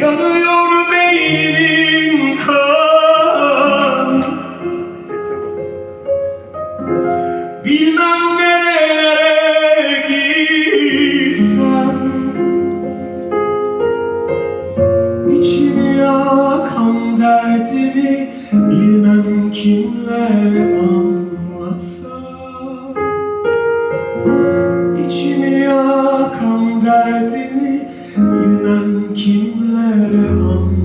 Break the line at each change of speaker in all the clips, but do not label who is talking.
Yanıyor beynimin kan. Bilmem nereye gitsem İçimi yakan derdimi Bilmem kimlere anlatsam İçimi yakan derdimi Bilmem kimlere anlatsam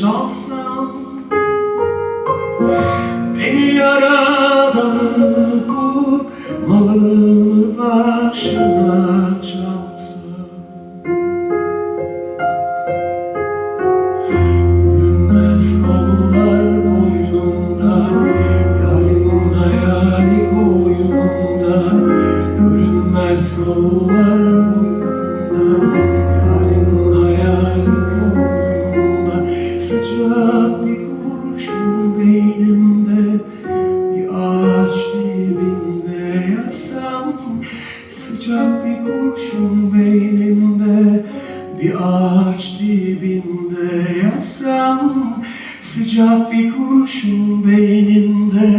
çalsam Beni yaratanı bulup Malını başına çalsam. Görünmez kollar boynunda Yarimin hayali koynunda Görünmez beynimde Bir ağaç dibinde yatsam Sıcak bir kurşun beynimde Bir ağaç dibinde yatsam Sıcak bir kurşun